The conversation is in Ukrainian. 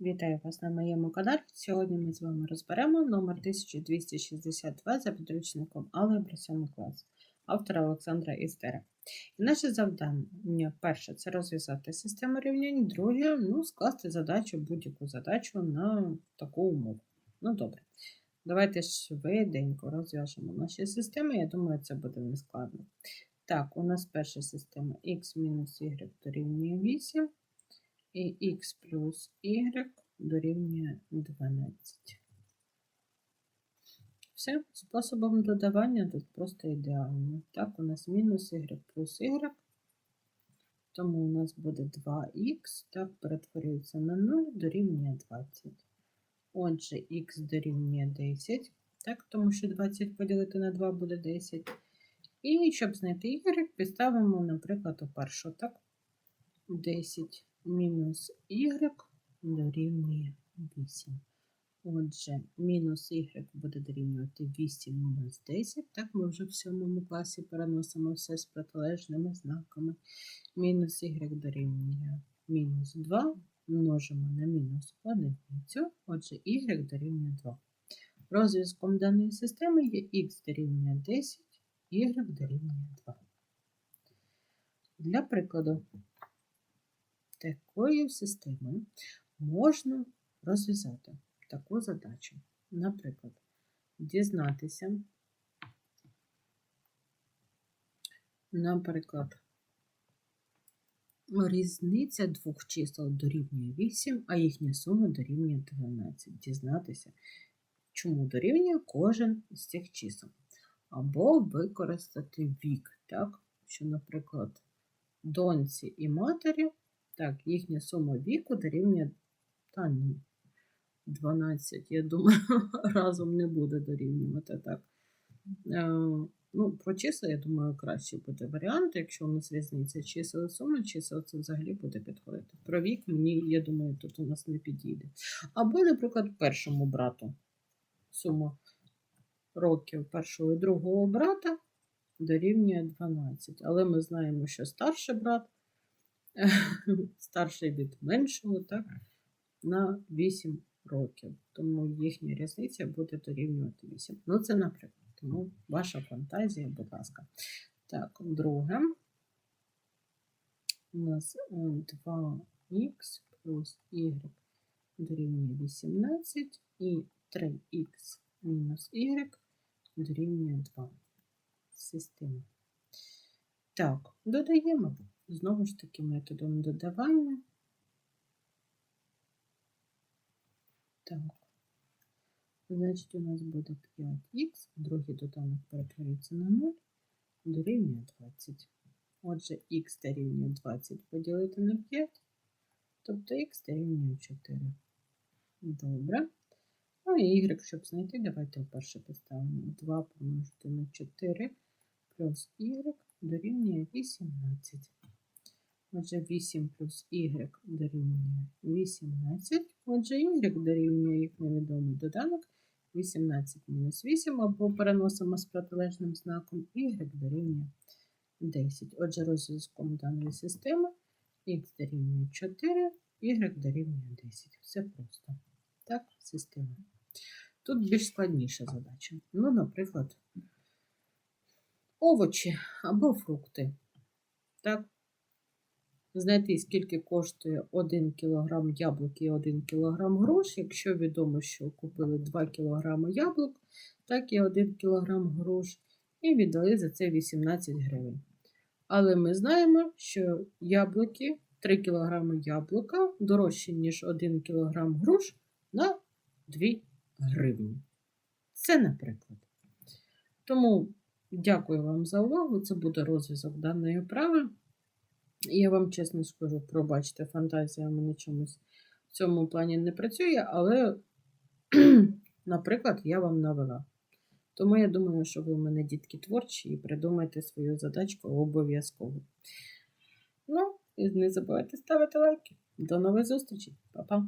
Вітаю вас на моєму каналі. Сьогодні ми з вами розберемо номер 1262 за підручником Алгебра 7 клас автора Олександра Істера. І наше завдання перше це розв'язати систему рівнянь, друге ну, скласти задачу, будь-яку задачу на таку умову. Ну, добре. Давайте швиденько розв'яжемо наші системи. Я думаю, це буде нескладно. Так, у нас перша система x-y дорівнює 8 і х плюс y дорівнює 12. Все, способом додавання тут просто ідеально. Так, у нас мінус y плюс y, тому у нас буде 2х, так, перетворюється на 0, дорівнює 20. Отже, х дорівнює 10, так, тому що 20 поділити на 2 буде 10. І щоб знайти y, підставимо, наприклад, у першу, так, 10 мінус y дорівнює 8. Отже, мінус y буде дорівнювати 8 мінус 10. Так, ми вже в сьомому класі переносимо все з протилежними знаками. Мінус y дорівнює мінус 2, множимо на мінус одиницю, отже, y дорівнює 2. Розв'язком даної системи є х дорівнює 10, y дорівнює 2. Для прикладу, такою системою можна розв'язати таку задачу. Наприклад, дізнатися, наприклад, різниця двох чисел дорівнює 8, а їхня сума дорівнює 12. Дізнатися, чому дорівнює кожен з цих чисел. Або використати вік, так? що, наприклад, доньці і матері, так, їхня сума віку дорівнює та ні. 12, я думаю, разом не буде дорівнювати так. Е, ну, Про числа, я думаю, краще буде варіант. Якщо у нас різниця чисел суми, чисел це взагалі буде підходити. Про вік мені, я думаю, тут у нас не підійде. Або, наприклад, першому брату сума років першого і другого брата дорівнює 12. Але ми знаємо, що старший брат, старший від меншого, так, на 8 років. Тому їхня різниця буде дорівнювати 8. Ну, це наприклад. Тому ваша фантазія, будь ласка. Так, друге. У нас 2х плюс y дорівнює 18 і 3х мінус y дорівнює 2. Система. Так, додаємо знову ж таки методом додавання. Так. Значить, у нас буде 5х, другий доданок перетворюється на 0, дорівнює 20. Отже, х дорівнює 20 поділити на 5, тобто х дорівнює 4. Добре. Ну і y, щоб знайти, давайте вперше поставимо 2 помножити на 4 плюс y дорівнює 18. Отже, 8 плюс y дорівнює 18. Отже, y дорівнює, як невідомий доданок, 18 мінус 8, або переносимо з протилежним знаком, y дорівнює 10. Отже, розв'язком даної системи x дорівнює 4, y дорівнює 10. Все просто. Так, система. Тут більш складніша задача. Ну, наприклад, овочі або фрукти. Так, знайти, скільки коштує 1 кг яблук і 1 кг груш, якщо відомо, що купили 2 кг яблук, так і 1 кг груш, і віддали за це 18 гривень. Але ми знаємо, що яблуки, 3 кг яблука дорожчі, ніж 1 кг груш на 2 гривні. Це, наприклад. Тому дякую вам за увагу. Це буде розв'язок даної вправи. Я вам чесно скажу, пробачте, фантазія мене чомусь в цьому плані не працює, але, наприклад, я вам навела. Тому я думаю, що ви в мене дітки творчі і придумайте свою задачку обов'язково. Ну, і не забувайте ставити лайки. До нових зустрічей, Па-па!